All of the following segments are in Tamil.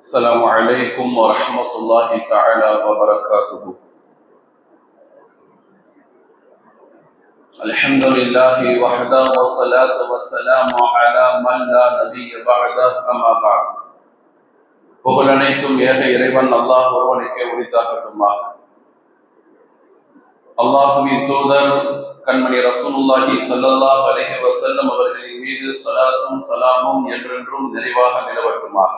السلام عليكم ورحمة الله تعالى وبركاته الحمد لله وحده والصلاة والسلام على من لا نبي بعده أما بعد புகழ் அனைத்தும் ஏக இறைவன் அல்லாஹ் ஒருவனுக்கே உரித்தாகட்டுமாக அல்லாஹுவின் தூதர் கண்மணி ரசூலுல்லாஹி ஸல்லல்லாஹு அலைஹி வஸல்லம் அவர்களின் மீது ஸலாத்தும் ஸலாமும் என்றென்றும் நிறைவாக நிலவட்டுமாக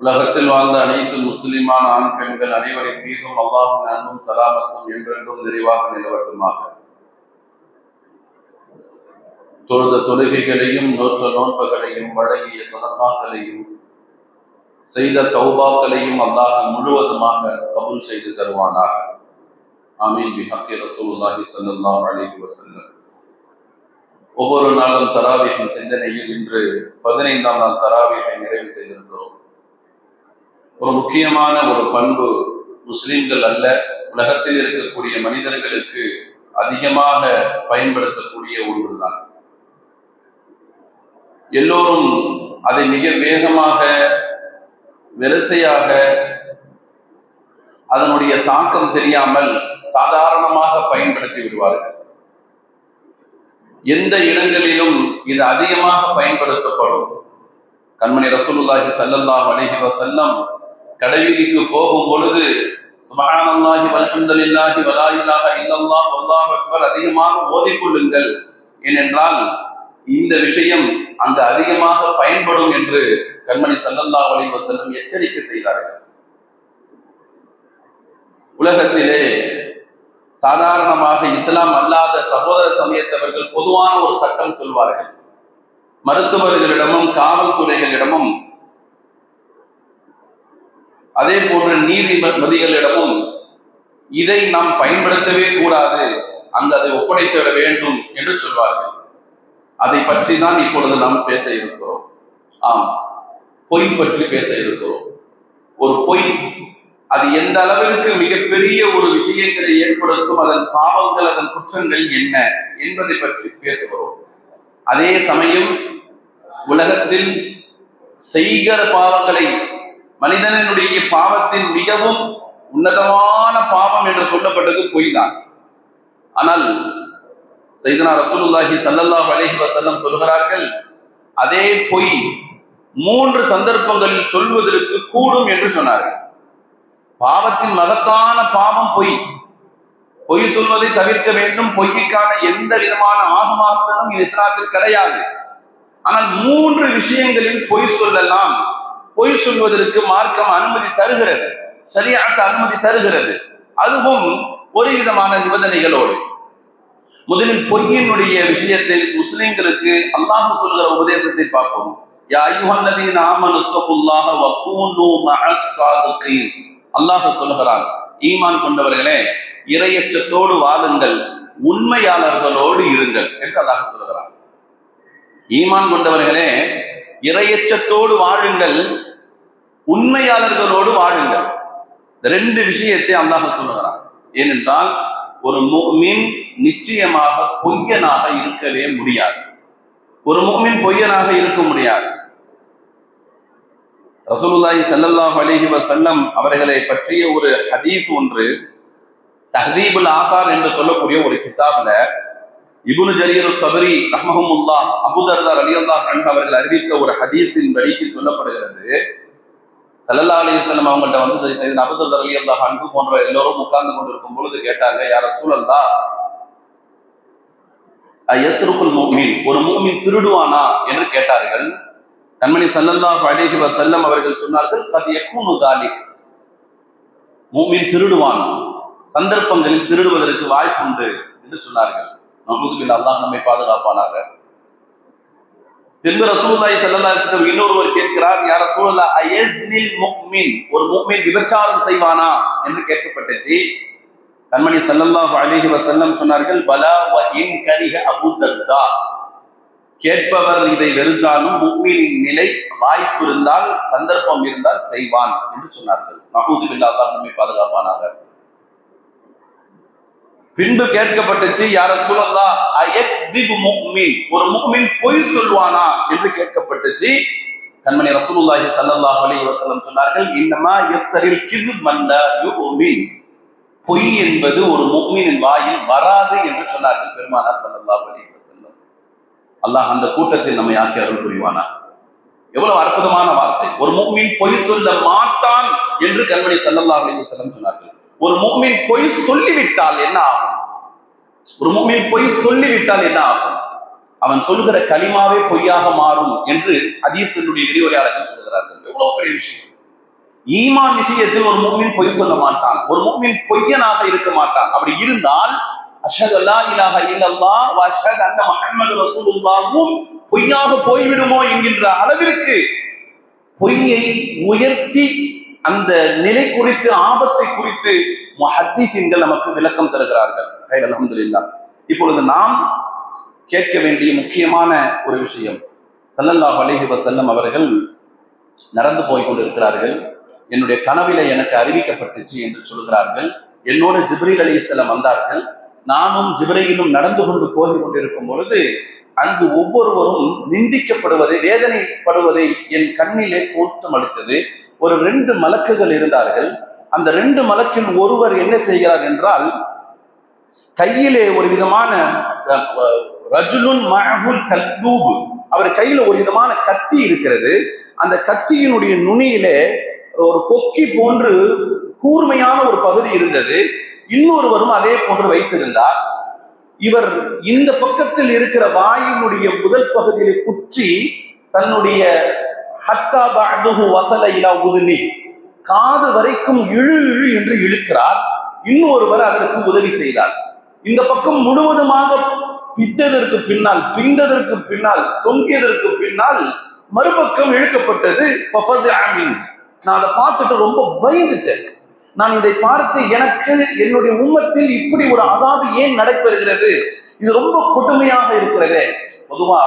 உலகத்தில் வாழ்ந்த அனைத்து முஸ்லிமான ஆண் பெண்கள் அனைவரின் மீதும் அல்லாஹும் அன்பும் சலாமத்தும் என்றென்றும் நிறைவாக நிலவட்டுமாக. தொழுத தொழுகைகளையும் நோற்ற நோன்புகளையும் வழங்கிய சதகாக்களையும் செய்த தௌபாக்களையும் அல்லாஹ் முழுவதுமாக கபுல் செய்து தருவானாக. ஆமீன். பிஹக்கி ரசூலுல்லாஹி ஸல்லல்லாஹு அலைஹி வஸல்லம். ஒவ்வொரு நாளும் தராவியின் சிந்தனையில் இன்று பதினைந்தாம் நாள் தராவியை நிறைவு செய்திருக்கிறோம். ஒரு முக்கியமான ஒரு பண்பு முஸ்லிம்கள் அல்ல. உலகத்தில் இருக்கக்கூடிய மனிதர்களுக்கு அதிகமாக பயன்படுத்தக்கூடிய ஒன்றுதான். எல்லோரும் அதை மிக வேகமாக வரிசையாக அதனுடைய தாக்கம் தெரியாமல் சாதாரணமாக பயன்படுத்தி விடுவார்கள். எந்த இடங்களிலும் இது அதிகமாக பயன்படுத்தப்படும். கண்மணி ரசூலுல்லாஹி ஸல்லல்லாஹு அலைஹி வஸல்லம் கடைவீதிக்கு போகும் பொழுது சுபஹானல்லாஹி வல்ஹம்துலில்லாஹி வலா இலாஹா இல்லல்லாஹ் வல்லாஹ் அக்பர் அதிகமாக ஓதிக்கொள்ளுங்கள். ஏனென்றால் இந்த விஷயம் அங்கு அதிகமாக பயன்படும் என்று கண்மணி சல்லல்லாஹ் அலி வஸல்லம் எச்சரிக்கை செய்தார்கள். உலகத்திலே சாதாரணமாக இஸ்லாம் அல்லாத சகோதர சமயத்தவர்கள் பொதுவான ஒரு சட்டம் சொல்வார்கள். மருத்துவர்களிடமும் காவல்துறைகளிடமும் அதே போன்ற நீதிமதிகளிடமும் இதை நாம் பயன்படுத்தவே கூடாது. அங்கு அதை ஒப்படைத்திட வேண்டும் என்று சொல்வார்கள். அதை பற்றி தான் இப்பொழுது நாம் பேச இருக்கிறோம். ஆம். பொய் பற்றி பேச இருக்கிறோம். ஒரு பொய் அது எந்த அளவிற்கு மிகப்பெரிய ஒரு விஷயங்களை ஏற்படுத்தும் அதன் பாவங்கள் அதன் குற்றங்கள் என்ன என்பதை பற்றி பேசுகிறோம். அதே சமயம் உலகத்தில் செய்கிற பாவங்களை மனிதனுடைய பாவத்தின் மிகவும் உன்னதமான பாவம் என்று சொல்லப்பட்டது பொய் தான் ஆனால் செய்தனா ரசூலுல்லாஹி சல்லல்லாஹ் அலஹி வசல்லம் சொல்கிறார்கள் அதே பொய் மூன்று சந்தர்ப்பங்களில் சொல்வதற்கு கூடும் என்று சொன்னார்கள். பாவத்தின் மகத்தான பாவம் பொய். பொய் சொல்வதை தவிர்க்க வேண்டும். பொய்க்கான எந்த விதமான ஆகமாகவும் இஸ்லாத்தில் கிடையாது. ஆனால் மூன்று விஷயங்களில் பொய் சொல்லலாம். பொய் சொல்வதற்கு மார்க்கம் அனுமதி தருகிறது. சரியாக அனுமதி தருகிறது. அதுவும் ஒரு விதமான நிபந்தனைகளோடு. முதலில் பொய்யினுடைய விஷயத்தில் முஸ்லிம்களுக்கு அல்லாஹ் சொல்கிற உபதேசத்தை பார்ப்போம். யா அல்லாஹ் சொல்கிறான் ஈமான் கொண்டவர்களே இரையச்சத்தோடு வாழுங்கள் உண்மையாளர்களோடு இருங்கள் என்று அல்லாஹ் சொல்கிறான். ஈமான் கொண்டவர்களே இரையச்சத்தோடு வாழுங்கள் உண்மையாளர்களோடு வாழுங்கள். ரெண்டு விஷயத்தை அல்லாஹ் சொல்லுகிறான். ஏனென்றால் ஒரு மீன் நிச்சயமாக பொய்யனாக இருக்கவே முடியாது. ஒரு மூமின் பொய்யனாக இருக்க முடியாது. ரசூலுல்லாஹி சல்லல்லாஹு அலைஹி வஸல்லம் அவர்களை பற்றிய ஒரு ஹதீஸ் ஒன்று தஹதீபுல் ஆகார் என்று சொல்லக்கூடிய ஒரு கிதாபில் இப்னு ஜரீர் தபரி ரஹ்மஹுல்லா அபூதர்தார் ரலியல்லாஹு அன்ஹு அவர்கள் அறிவித்த ஒரு ஹதீஸின் வழிக்கு சொல்லப்படுகிறது. சல்லல்லா அலி அவங்கள்ட்ட வந்து செய்த அலி அல்லா அன்ஹு போன்ற எல்லோரும் உட்கார்ந்து கொண்டிருக்கும் பொழுது கேட்டாங்க யார சூழல்லா எஸ்ருக்குல் மூமின் ஒரு மூமின் திருடுவானா? என்று கேட்டார்கள். கண்மணி சல்லல்லாஹு அலைஹி வசல்லம் அவர்கள் சொன்னார்கள் கத் யகூனு தாலிக். மூமின் திருடுவான்? சந்தர்ப்பங்களில் திருடுவதற்கு வாய்ப்புண்டு என்று சொன்னார்கள். நமுதுபில் அல்லாஹ் நம்மை பாதுகாப்பானாக. பின்பு இன்னொருவர் கேட்கிறார் யா ரசூலுல்லாஹ் அயஸ்னில் ஒரு விபச்சாரம் செய்வானா என்று கேட்கப்பட்டுச்சு. கண்மணி சல்லல்லாஹு அலிஹி வசல்லம் சொன்னார்கள் பலா வ இன் கரிஹ தர்தா கேட்பவர் இதை வெறுத்தாலும் முக்மீனின் நிலை வாய்ப்பு இருந்தால் சந்தர்ப்பம் இருந்தால் செய்வான் என்று சொன்னார்கள். மகூது பில்லா நம்மை பாதுகாப்பானாக. பின்பு கேட்கப்பட்டுச்சு யார சூழல்லா ஒரு முக்மின் பொய் சொல்வானா என்று கேட்கப்பட்டுச்சு. கண்மணி ரசூலுல்லாஹி சல்லல்லாஹு அலைஹி வஸல்லம் சொன்னார்கள் இன்னமா யஃப்தரில் கிது மல்ல யுமின் பொய் என்பது ஒரு முக்மினின் வாயில் வராது என்று சொன்னார்கள் பெருமானார் சல்லல்லாஹு அலைஹி வஸல்லம். அல்லாஹ் அந்த கூட்டத்தில் நம்மை ஆக்கி அருள் புரிவானா எவ்வளவு அற்புதமான வார்த்தை. ஒரு முக்மின் பொய் சொல்ல மாட்டான் என்று கண்மணி சல்லல்லாஹு அலைஹி வஸல்லம் சொன்னார்கள். ஒரு மூமின் பொய் சொல்லிவிட்டால் என்ன ஆகும்? ஒரு மூமின் பொய் சொல்லிவிட்டால் என்ன ஆகும்? அவன் சொல்லுகிற களிமாவே பொய்யாக மாறும் என்று அதீத்தினுடைய விரிவுரையாளர்கள் சொல்கிறார்கள் எவ்வளவு பெரிய விஷயம். ஈமான் விஷயத்தில் ஒரு மூமின் பொய் சொல்ல மாட்டான். ஒரு மூமின் பொய்யனாக இருக்க மாட்டான். அப்படி இருந்தால் அஷஹது அல்லா இலாஹ பொய்யாக போய்விடுமோ என்கின்ற அளவிற்கு பொய்யை உயர்த்தி அந்த நிலை குறித்து ஆபத்தை குறித்து முஹத்திசீன்கள் நமக்கு விளக்கம் தருகிறார்கள். ஹைர் அல்ஹம்துலில்லாஹ் இப்பொழுது நாம் கேட்க வேண்டிய முக்கியமான ஒரு விஷயம். சல்லல்லாஹ் அலிஹி வசல்லம் அவர்கள் நடந்து போய் கொண்டிருக்கிறார்கள். என்னுடைய கனவில எனக்கு அறிவிக்கப்பட்டுச்சு என்று சொல்கிறார்கள். என்னோட ஜிப்ரீல் அலைஹிஸ்ஸலாம் வந்தார்கள். நானும் ஜிப்ரையிலும் நடந்து கொண்டு போய் கொண்டிருக்கும் பொழுது அங்கு ஒவ்வொருவரும் நிந்திக்கப்படுவதை வேதனைப்படுவதை என் கண்ணிலே தோற்றம் அளித்தது ஒரு ரெண்டு மலக்குகள் இருந்தார்கள். அந்த ரெண்டு மலக்கில் ஒருவர் என்ன செய்கிறார் என்றால் கையிலே ஒரு விதமான ரஜுலுன் மஹுல் கல்தூபு அவர் கையில ஒரு விதமான கத்தி இருக்கிறது. அந்த கத்தியினுடைய நுனியிலே ஒரு கொக்கி போன்று கூர்மையான ஒரு பகுதி இருந்தது. இன்னொருவரும் அதே போன்று வைத்திருந்தார். இவர் இந்த பக்கத்தில் இருக்கிற வாயினுடைய முதல் பகுதியிலே குற்றி தன்னுடைய ஹத்தா பஅதுஹு வசல இலா உதுனி. காது வரைக்கும் இழு இழு என்று இழுக்கிறார். இன்னொருவர் அதற்கு உதவி செய்தார். இந்த பக்கம் முழுவதுமாக பித்ததற்கு பின்னால் பிந்ததற்கு பின்னால் தொங்கியதற்கு பின்னால் மறுபக்கம் இழுக்கப்பட்டது. நான் அதை பார்த்துட்டு ரொம்ப பயந்துட்டேன். நான் இதை பார்த்து எனக்கு என்னுடைய உம்மத்தில் இப்படி ஒரு அதாவது ஏன் நடைபெறுகிறது? இது ரொம்ப கொடுமையாக இருக்கிறதே. பொதுவா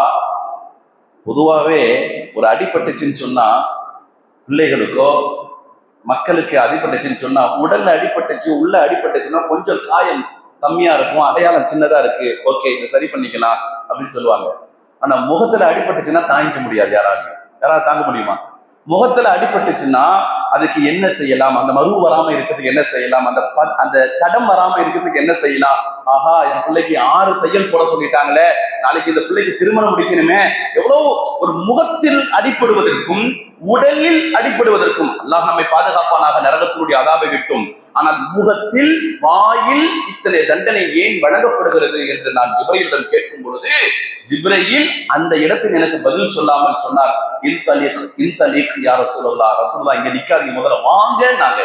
பொதுவாகவே ஒரு அடிபட்டுச்சுன்னு சொன்னால் பிள்ளைகளுக்கோ மக்களுக்கு அடிபட்டுச்சுன்னு சொன்னால் உடல்ல அடிபட்டுச்சு உள்ள அடிபட்டுச்சுன்னா கொஞ்சம் காயம் கம்மியாக இருக்கும் அடையாளம் சின்னதாக இருக்கு ஓகே இதை சரி பண்ணிக்கலாம் அப்படின்னு சொல்லுவாங்க. ஆனால் முகத்தில் அடிபட்டுச்சுன்னா தாங்கிக்க முடியாது யாராலையும். யாராவது தாங்க முடியுமா? முகத்தில் அடிபட்டுச்சுன்னா அதுக்கு என்ன செய்யலாம்? அந்த மருவு வராம இருக்கிறதுக்கு என்ன செய்யலாம்? அந்த ப- அந்த தடம் வராம இருக்கிறதுக்கு என்ன செய்யலாம்? ஆஹா என் பிள்ளைக்கு ஆறு தையல் போட சொல்லிட்டாங்களே. நாளைக்கு இந்த பிள்ளைக்கு திருமணம் முடிக்கணுமே. எவ்வளவு ஒரு முகத்தில் அடிப்படுவதற்கும் உடலில் அடிபடுவதற்கும் அல்லாஹ் நம்மை பாதுகாப்பானாக நரகத்தினுடைய அதாபை விட்டும். ஆனால் முகத்தில் வாயில் இத்தனை தண்டனை ஏன் வழங்கப்படுகிறது என்று நான் ஜிப்ரையிடம் கேட்கும் பொழுது ஜிப்ரையில் அந்த இடத்தில் எனக்கு பதில் சொல்லாமல் சொன்னார். இன்தலிக் இன்தலிக் யார் ரசூலுல்லாஹ். ரசூல்லா இங்க நிக்காதீங்க முதல்ல வாங்க நாங்க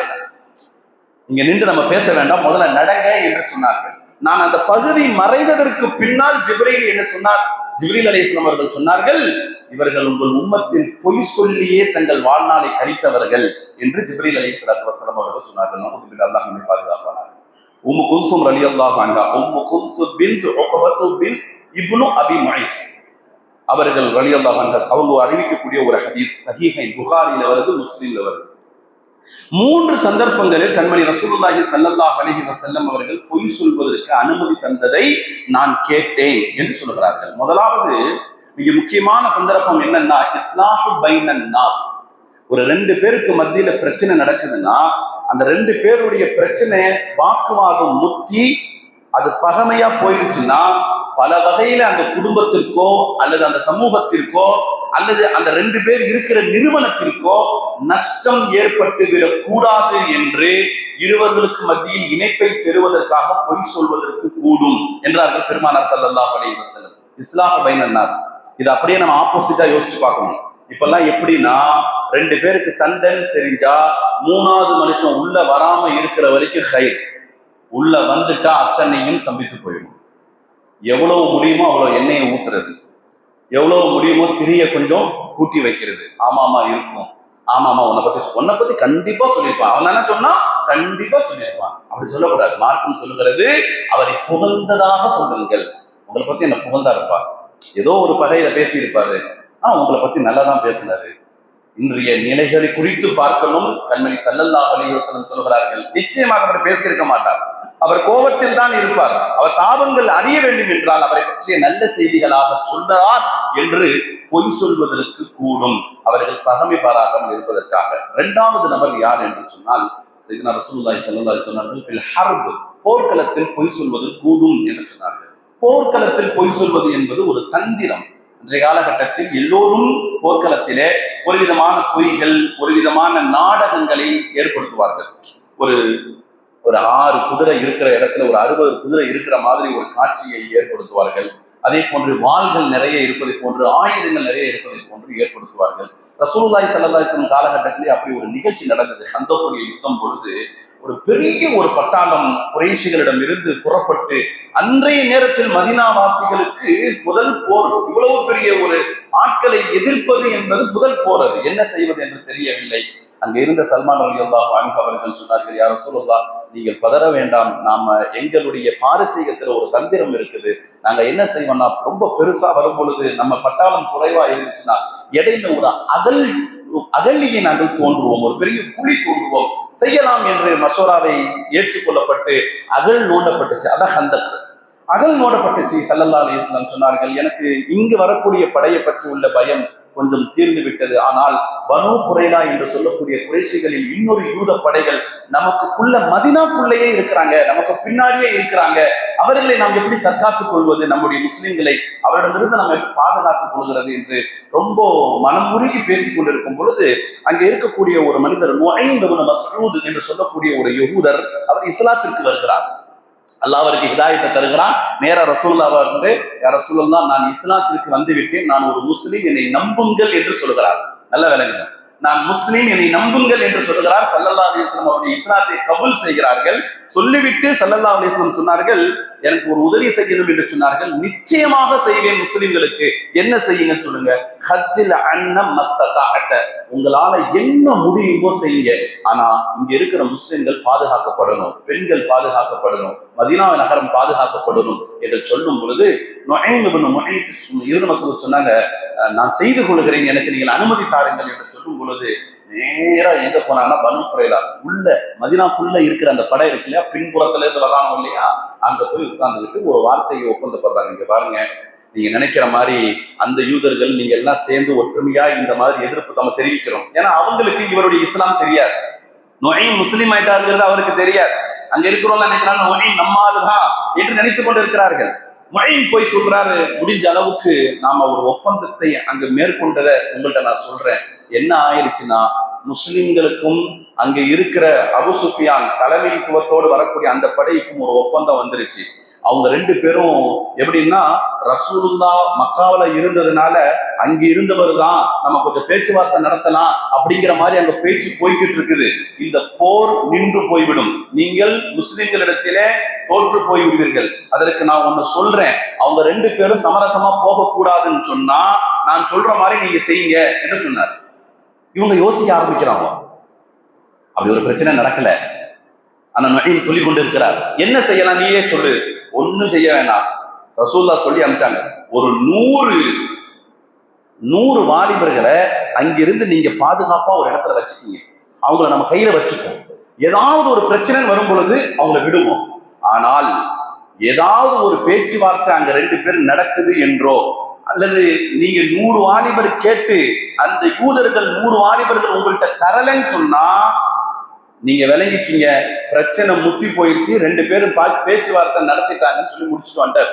இங்க நின்று நம்ம பேச வேண்டாம் முதல்ல நடங்க என்று சொன்னார்கள். நான் அந்த பகுதி மறைந்ததற்கு பின்னால் ஜிப்ரீல் என்ன சொன்னார்? ஜிப்ரீல் அலிஸ்லாம் அவர்கள் சொன்னார்கள் இவர்கள் உங்கள் உம்மத்தின் பொய் சொல்லியே தங்கள் வாழ்நாளை கழித்தவர்கள் என்று ஜிப்ரீல் அலி சலாத்து வசலம் அவர்கள் சொன்னார்கள். நமக்கு அல்லாஹ் நம்மை பாதுகாப்பானார் உம்மு குல்சும் ரலியல்லாஹு அன்ஹா உம்மு பின் இப்னு அபி முஐத். அவர்கள் ரலியல்லாஹு அல்லாஹ் அவங்க அறிவிக்கக்கூடிய ஒரு ஹதீஸ் சஹீஹை புகாரில் வருது முஸ்லிம்ல வருது. மூன்று சந்தர்ப்பங்களில் கண்மணி ரசூலுல்லாஹி சல்லல்லாஹ் அலிஹி வசல்லம் அவர்கள் பொய் சொல்வதற்கு அனுமதி தந்ததை நான் கேட்டேன் என்று சொல்கிறார்கள் முதலாவது மிக முக்கியமான சந்தர்ப்பம் என்னன்னா இஸ்லாஹு பைனன் நாஸ். ஒரு ரெண்டு பேருக்கு மத்தியில பிரச்சனை நடக்குதுன்னா அந்த ரெண்டு பேருடைய பிரச்சனை வாக்குவாதம் முத்தி அது பகமையா போயிடுச்சுன்னா பல வகையில அந்த குடும்பத்திற்கோ அல்லது அந்த சமூகத்திற்கோ அல்லது அந்த ரெண்டு பேர் இருக்கிற நிறுவனத்திற்கோ நஷ்டம் ஏற்பட்டுவிடக் விடக்கூடாது என்று இருவர்களுக்கு மத்தியில் இணைப்பை பெறுவதற்காக பொய் சொல்வதற்கு கூடும் என்றார்கள் பெருமானார் சல்லல்லா அலைஹி வஸல்லம். இஸ்லாஹ் பைனன் இது அப்படியே நம்ம ஆப்போசிட்டா யோசிச்சு பார்க்கணும். இப்பெல்லாம் எப்படின்னா ரெண்டு பேருக்கு சண்டைன்னு தெரிஞ்சா மூணாவது மனுஷன் உள்ள வராம இருக்கிற வரைக்கும் ஹைர் உள்ள வந்துட்டா அத்தனையும் சம்பித்து போயிடும். எவ்வளவு முடியுமோ அவ்வளவு எண்ணெயை ஊத்துறது. எவ்வளவு முடியுமோ திரிய கொஞ்சம் கூட்டி வைக்கிறது. ஆமாமா இருக்கும். ஆமாமா உன்னை பத்தி உன்னை பத்தி கண்டிப்பா சொல்லியிருப்பான். அவன் என்ன சொன்னா கண்டிப்பா சொல்லியிருப்பான். அப்படி சொல்லக்கூடாது. மார்க்கம் சொல்லுகிறது அவரை புகழ்ந்ததாக சொல்லுங்கள். உங்களை பத்தி என்ன புகழ்ந்தா இருப்பார் ஏதோ ஒரு பகையில பேசியிருப்பாரு. ஆனா உங்களை பத்தி நல்லா தான் பேசினாரு. இன்றைய நிலைகளை குறித்து பார்க்கணும். கண்மணி சல்லல்லா அலைஹி சொல்கிறார்கள். நிச்சயமாக அவர் பேசியிருக்க மாட்டார் அவர் கோபத்தில் தான் இருப்பார். அவர் தாபங்கள் அறிய வேண்டும் என்றால் அவரை பற்றிய நல்ல செய்திகளாக சொல்றார் என்று பொய் சொல்வதற்கு கூடும். அவர்கள் பகமை பாராட்டாமல் இருப்பதற்காக. இரண்டாவது நபர் யார் என்று சொன்னால் செய்தனா ரசூல்லாய் ஸல்லல்லாஹு சொன்னார்கள் ஹர்பு போர்க்களத்தில் பொய் சொல்வது கூடும் என்று சொன்னார்கள். போர்க்களத்தில் பொய் சொல்வது என்பது ஒரு தந்திரம். இன்றைய காலகட்டத்தில் எல்லோரும் போர்க்களத்திலே ஒரு விதமான பொய்கள் ஒரு விதமான நாடகங்களை ஏற்படுத்துவார்கள். ஒரு ஒரு ஆறு குதிரை இருக்கிற இடத்துல ஒரு அறுபது குதிரை இருக்கிற மாதிரி ஒரு காட்சியை ஏற்படுத்துவார்கள். அதே போன்று வாள்கள் நிறைய இருப்பதை போன்று ஆயுதங்கள் நிறைய இருப்பதை போன்று ஏற்படுத்துவார்கள். ரசூல்லாய் ஸல்லல்லாஹு காலகட்டத்திலே அப்படி ஒரு நிகழ்ச்சி நடந்தது. சந்தோப்புடைய யுத்தம் பொழுது ஒரு பெரிய ஒரு பட்டாளம் குறைஷிகளிடம் இருந்து புறப்பட்டு அன்றைய நேரத்தில் மதினாவாசிகளுக்கு முதல் போர் இவ்வளவு பெரிய ஒரு ஆட்களை எதிர்ப்பது என்பது முதல் போர் அது. என்ன செய்வது என்று தெரியவில்லை. அங்க இருந்த சல்மான் அலி அல்லாஹ் அவர்கள் சொன்னார்கள் யாரோ சொல்லுவா நீங்கள் பதற வேண்டாம். நாம எங்களுடைய பாரசீகத்துல ஒரு தந்திரம் இருக்குது. நாங்க என்ன செய்வோம்னா ரொம்ப பெருசா வரும் பொழுது நம்ம பட்டாளம் குறைவா இருந்துச்சுன்னா இடையில ஒரு அகல் அகல்லியை நாங்கள் தோன்றுவோம். ஒரு பெரிய குழி தோன்றுவோம். செய்யலாம் என்று மசோராவை ஏற்றுக்கொள்ளப்பட்டு அகல் நோண்டப்பட்டுச்சு. அதான் ஹந்தக். அகல் நோண்டப்பட்டுச்சு. சல்லல்லா அலிஸ்லாம் சொன்னார்கள் எனக்கு இங்கு வரக்கூடிய படையை பற்றி உள்ள பயம் கொஞ்சம் தீர்ந்து விட்டது ஆனால் பனு குறைலா என்று சொல்லக்கூடிய குறைசிகளில் இன்னொரு யூத படைகள் நமக்குள்ள மதினாக்குள்ளேயே இருக்கிறாங்க. நமக்கு பின்னாடியே இருக்கிறாங்க. அவர்களை நாம் எப்படி தற்காத்துக் கொள்வது? நம்முடைய முஸ்லிம்களை அவரிடமிருந்து நம்ம எப்படி பாதுகாத்துக் கொள்கிறது என்று ரொம்ப மனம் உருகி பேசிக் கொண்டிருக்கும் பொழுது அங்கே இருக்கக்கூடிய ஒரு மனிதர் என்று சொல்லக்கூடிய ஒரு யகூதர் அவர் இஸ்லாத்திற்கு வருகிறார். அல்லாஹ் அவருக்கு ஹிதாயத்தை தருகிறான். நேர ரசூல்லாவா இருந்து ரசூல்லா நான் இஸ்லாத்திற்கு வந்துவிட்டேன். நான் ஒரு முஸ்லீம். என்னை நம்புங்கள் என்று சொல்கிறார் நல்ல விளங்குங்க. நான் முஸ்லீம் என்னை நம்புங்கள் என்று சொல்கிறார் சல்லல்லா அலிஸ்லம் அவருடைய இஸ்லாத்தை கபுல் செய்கிறார்கள். சொல்லிவிட்டு சல்லல்லா அலிஸ்லம் சொன்னார்கள் எனக்கு ஒரு உதவி செய்யணும் என்று சொன்னார்கள். நிச்சயமாக செய்வேன் முஸ்லிம்களுக்கு. என்ன செய்யுங்க சொல்லுங்க. ஹத்தில் அன்னம் மஸ்தகாட்ட உங்களால என்ன முடியுமோ செய்யுங்க. ஆனா இங்க இருக்கிற முஸ்லிம்கள் பாதுகாக்கப்படணும். பெண்கள் பாதுகாக்கப்படணும். மதினா நகரம் பாதுகாக்கப்படணும். என்று சொல்லும் பொழுது இரு சொன்னாங்க நான் செய்து கொள்கிறேன் எனக்கு நீங்கள் அனுமதி தாருங்கள் என்று சொல்லும் பொழுது நேரா எங்க போனாங்கன்னா பனு குறைலா உள்ள மதினாக்குள்ள இருக்கிற அந்த படம் இருக்கு இல்லையா? பின்புறத்துல இருந்து வரானோ இல்லையா? அங்க போய் உட்கார்ந்துக்கிட்டு ஒரு வார்த்தையை ஒப்பந்தப்படுறாங்க. இங்க பாருங்க நீங்க நினைக்கிற மாதிரி அந்த யூதர்கள் நீங்க எல்லாம் சேர்ந்து ஒற்றுமையா இந்த மாதிரி எதிர்ப்பு நம்ம தெரிவிக்கிறோம். ஏன்னா அவங்களுக்கு இவருடைய இஸ்லாம் தெரியாது. நோய் முஸ்லீம் ஆயிட்டாருங்கிறது அவருக்கு தெரியாது. அங்க இருக்கிறோம் நினைக்கிறாங்க நோய் நம்மாலுதான் என்று நினைத்துக் கொண்டு இருக்கிறார்கள் மொழின் போய் சொல்றாரு முடிஞ்ச அளவுக்கு நாம ஒரு ஒப்பந்தத்தை அங்க மேற்கொண்டதை உங்கள்கிட்ட நான் சொல்றேன். என்ன ஆயிடுச்சுன்னா முஸ்லிம்களுக்கும் அங்க இருக்கிற அபு சுஃபியான் தலைமைத்துவத்தோடு வரக்கூடிய அந்த படைக்கும் ஒரு ஒப்பந்தம் வந்துருச்சு. அவங்க ரெண்டு பேரும் எப்படின்னா ரசூலுல்லா மக்காவில இருந்ததுனால அங்க இருந்தவர் தான் நம்ம கொஞ்சம் பேச்சுவார்த்தை நடத்தலாம் அப்படிங்கிற மாதிரி அங்க பேச்சு போய்கிட்டு இருக்குது. இந்த போர் நின்று போய்விடும். நீங்கள் முஸ்லிம்களிடத்திலே தோற்று போய்விடுவீர்கள். அதற்கு நான் ஒண்ணு சொல்றேன். அவங்க ரெண்டு பேரும் சமரசமா போகக்கூடாதுன்னு சொன்னா நான் சொல்ற மாதிரி நீங்க செய்யுங்க என்று சொன்னார். இவங்க யோசிக்க ஆரம்பிக்கிறாங்க. அப்படி ஒரு பிரச்சனை நடக்கல. அந்த நொழியும் சொல்லி கொண்டு இருக்கிறார் என்ன செய்யலாம் நீயே சொல்லு. ஒன்றும் செய்ய வேண்டாம். ரசூல்லா சொல்லி அனுப்பிச்சாங்க. ஒரு நூறு நூறு வாலிபர்களை அங்கிருந்து நீங்க பாதுகாப்பா ஒரு இடத்துல வச்சுக்கீங்க. அவங்கள நம்ம கையில வச்சுக்கோம் ஏதாவது ஒரு பிரச்சனை வரும் பொழுது அவங்கள விடுவோம். ஆனால் ஏதாவது ஒரு பேச்சுவார்த்தை அங்க ரெண்டு பேரும் நடக்குது என்றோ அல்லது நீங்க நூறு வாலிபர் கேட்டு அந்த யூதர்கள் நூறு வாலிபர்கள் உங்கள்கிட்ட தரலன்னு சொன்னா நீங்க விளங்கிட்டீங்க பிரச்சனை முத்தி போயிடுச்சு. ரெண்டு பேரும் பா பேச்சுவார்த்தை நடத்திட்டாங்கன்னு சொல்லி முடிச்சுட்டு வந்துட்டார்.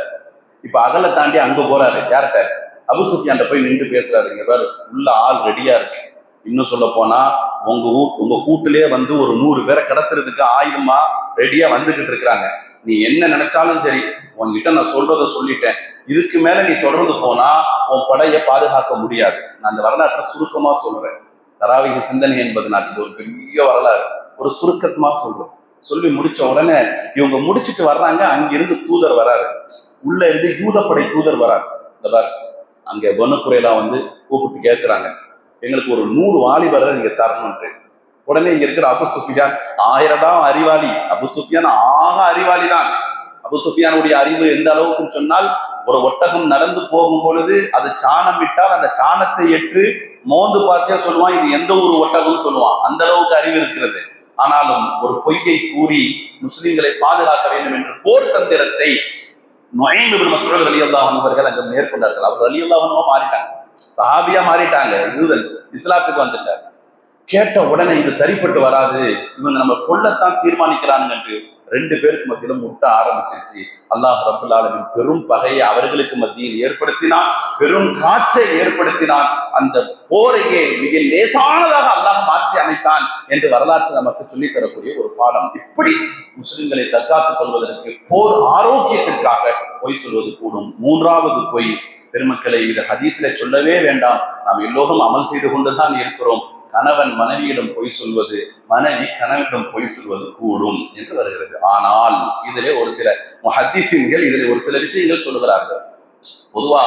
இப்ப அகல தாண்டி அங்க போறாரு. யார்கிட்ட? அபு அந்த போய் நின்று பேசுறாரு. இங்க உள்ள ஆள் ரெடியா இருக்கு. இன்னும் சொல்ல போனா உங்க ஊ உங்க கூட்டிலே வந்து ஒரு நூறு பேரை கடத்துறதுக்கு ஆயுதமா ரெடியா வந்துகிட்டு இருக்கிறாங்க. நீ என்ன நினைச்சாலும் சரி உன்கிட்ட நான் சொல்றத சொல்லிட்டேன். இதுக்கு மேல நீ தொடர்ந்து போனா உன் படையை பாதுகாக்க முடியாது. நான் அந்த வரலாற்றை சுருக்கமா சொல்றேன். தராவிக சிந்தனை என்பது நான் இது ஒரு பெரிய வரலாறு. ஒரு சுருக்கமா சொல்றோம். சொல்லி முடிச்ச உடனே இவங்க முடிச்சிட்டு வர்றாங்க அங்கிருந்து தூதர் வராரு. உள்ள இருந்து யூதப்படை தூதர் வராரு. இந்த பாரு அங்க பொன்னக்குறையெல்லாம் வந்து கூப்பிட்டு கேட்கிறாங்க எங்களுக்கு ஒரு நூறு வாலிபரை நீங்க தரணும்ன்ட்டு. உடனே இங்க இருக்கிற அபு சுஃபியான் ஆயிரதாம் அறிவாளி. அபு சுஃபியான் ஆக அறிவாளி தான் அபு சுஃபியானுடைய அறிவு எந்த அளவுக்கு சொன்னால் ஒரு ஒட்டகம் நடந்து போகும் பொழுது அது சாணம் விட்டால் அந்த சாணத்தை எட்டு மோந்து பார்த்தே சொல்லுவான் இது எந்த ஒரு ஒட்டகம் சொல்லுவான். அந்த அளவுக்கு அறிவு இருக்கிறது. ஆனாலும் ஒரு பொய்யை கூறி முஸ்லிம்களை பாதுகாக்க வேண்டும் என்ற போர் தந்திரத்தை நுழைந்து மசூல் அலி அல்லாஹன் அவர்கள் அங்கு மேற்கொண்டார்கள். அவர் அலி அல்லாஹனுமா மாறிட்டாங்க. சஹாபியா மாறிட்டாங்க. இதுதல் இஸ்லாத்துக்கு வந்துட்டார். கேட்ட உடனே இது சரிப்பட்டு வராது. இவங்க நம்ம கொள்ளத்தான் தீர்மானிக்கிறாங்க என்று ரெண்டு பேருக்கு மத்தியிலும் முட்ட ஆரம்பிச்சிருச்சு. அல்லாஹ் ரபுல் ஆலமின் பெரும் பகையை அவர்களுக்கு மத்தியில் ஏற்படுத்தினான் பெரும் காற்றை ஏற்படுத்தினான். அந்த போரையே மிக லேசானதாக அல்லாஹ் மாற்றி அமைத்தான் என்று வரலாற்று நமக்கு சொல்லித்தரக்கூடிய ஒரு பாடம். இப்படி முஸ்லிம்களை தற்காத்துக் கொள்வதற்கு போர் ஆரோக்கியத்திற்காக பொய் சொல்வது கூடும். மூன்றாவது பொய். பெருமக்களை இது ஹதீஸ்ல சொல்லவே வேண்டாம். நாம் எல்லோரும் அமல் செய்து கொண்டுதான் இருக்கிறோம். கணவன் மனைவியிடம் பொய் சொல்வது மனைவி கணவனிடம் பொய் சொல்வது கூடும் என்று வருகிறது. ஆனால் இதிலே ஒரு சில ஹத்தீசின்கள் இதில் ஒரு சில விஷயங்கள் சொல்லுகிறார்கள். பொதுவா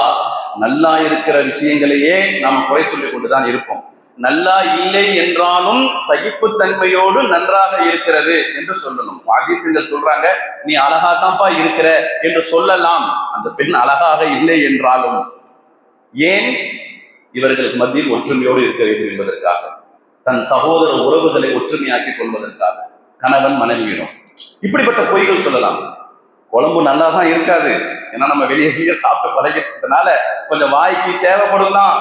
நல்லா இருக்கிற விஷயங்களையே நாம் குறை சொல்லிக் கொண்டுதான் இருப்போம். நல்லா இல்லை என்றாலும் சகிப்புத்தன்மையோடு நன்றாக இருக்கிறது என்று சொல்லணும். ஹதீசுகள் சொல்றாங்க நீ அழகாதான்ப்பா இருக்கிற என்று சொல்லலாம். அந்த பெண் அழகாக இல்லை என்றாலும் ஏன்? இவர்களுக்கு மத்தியில் ஒற்றுமையோடு இருக்க வேண்டும் என்பதற்காக தன் சகோதர உறவுகளை ஒற்றுமையாக்கிக் கொள்வதற்காக கணவன் மனைவியிடம். இப்படிப்பட்ட பொய்கள் சொல்லலாம். குழம்பு நல்லா தான் இருக்காது. ஏன்னா நம்ம வெளியே வெளியே சாப்பிட்டு பழகிறதுனால கொஞ்சம் வாய்க்கு தேவைப்படும் தான்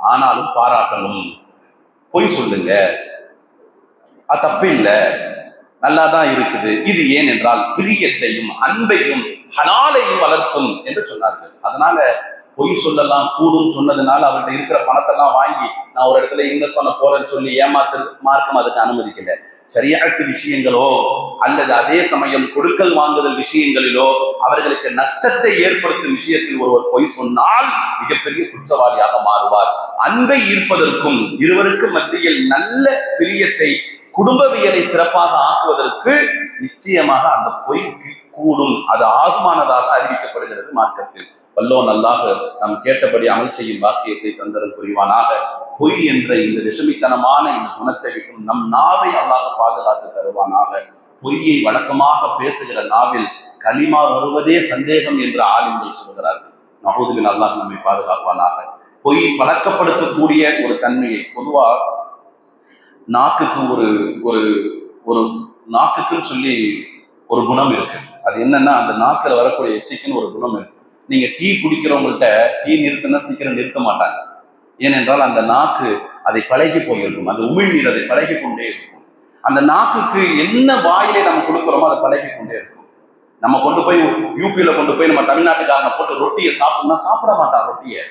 ஆனாலும் பாராட்டணும். பொய் சொல்லுங்க. அது தப்பு இல்லை. நல்லா தான் இருக்குது. இது ஏன் என்றால் பிரியத்தையும் அன்பையும் ஹலாலையும் வளர்க்கும் என்று சொன்னார்கள். அதனால பொய் சொல்லலாம் கூடும் சொன்னதுனால அவர்கிட்ட இருக்கிற பணத்தெல்லாம் வாங்கி நான் ஒரு இடத்துல இன்வெஸ்ட் பண்ண போறேன்னு சொல்லி ஏமாத்து மார்க்கம் அதுக்கு அனுமதிக்கல. சரியாக்கு விஷயங்களோ அல்லது அதே சமயம் கொடுக்கல் வாங்குதல் விஷயங்களிலோ அவர்களுக்கு நஷ்டத்தை ஏற்படுத்தும் விஷயத்தில் ஒருவர் பொய் சொன்னால் மிகப்பெரிய குற்றவாளியாக மாறுவார். அன்பை ஈர்ப்பதற்கும் இருவருக்கும் மத்தியில் நல்ல பிரியத்தை குடும்பவியலை சிறப்பாக ஆக்குவதற்கு நிச்சயமாக அந்த பொய் கூடும். அது ஆகுமானதாக அறிவிக்கப்படுகிறது மார்க்கத்தில். வல்லோ நல்லாக நாம் கேட்டபடி அமல் செய்யும் வாக்கியத்தை தந்தரும் புரிவானாக. பொய் என்ற இந்த விஷமித்தனமான இந்த குணத்தை விட்டும் நம் நாவை அல்லாக பாதுகாத்து தருவானாக. பொய்யை வழக்கமாக பேசுகிற நாவில் களிமா வருவதே சந்தேகம் என்று ஆளுங்கள் சொல்கிறார்கள். நகோதுவில் அல்லாஹ் நம்மை பாதுகாப்பானாக. பொய் பழக்கப்படுத்தக்கூடிய ஒரு தன்மையை பொதுவா நாக்குக்கு ஒரு ஒரு ஒரு நாக்குக்குன்னு சொல்லி ஒரு குணம் இருக்கு. அது என்னன்னா அந்த நாக்கில் வரக்கூடிய எச்சிக்குன்னு ஒரு குணம் இருக்கு. நீங்க டீ குடிக்கிறவங்கள்ட்ட டீ நிறுத்தினா சீக்கிரம் நிறுத்த மாட்டாங்க. ஏனென்றால் அந்த நாக்கு அதை பழகி போயிருக்கும். அந்த உமிழ்நீர் அதை பழகி கொண்டே இருக்கும். அந்த நாக்குக்கு என்ன வாயிலை நம்ம கொடுக்குறோமோ அதை பழகி கொண்டே இருக்கும். நம்ம கொண்டு போய் யூபியில கொண்டு போய் நம்ம தமிழ்நாட்டுக்காரனை போட்டு ரொட்டியை சாப்பிட்டோம்னா சாப்பிட மாட்டான் ரொட்டியை.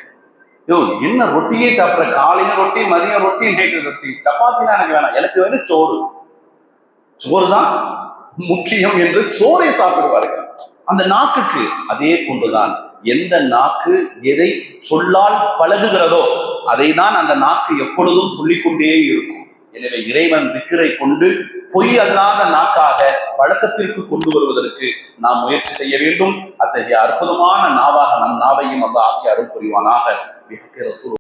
யோ என்ன ரொட்டியே சாப்பிட்ற? காலையில ரொட்டி மதியம் ரொட்டி நைட்டு ரொட்டி. சப்பாத்தினா எனக்கு வேணாம். எனக்கு வேணும் சோறு. சோறு தான் முக்கியம் என்று சோறை சாப்பிடுவார்கள். அந்த நாக்குக்கு அதே போன்றுதான் எந்த நாக்கு எதை சொல்லால் பழகுகிறதோ அதை தான் அந்த நாக்கு எப்பொழுதும் சொல்லிக்கொண்டே இருக்கும். எனவே இறைவன் திக்கரை கொண்டு பொய் அல்லாத நாக்காக பழக்கத்திற்கு கொண்டு வருவதற்கு நாம் முயற்சி செய்ய வேண்டும். அத்தகைய அற்புதமான நாவாக நம் நாவையும் அந்த ஆக்கி அருள் புரிவானாக.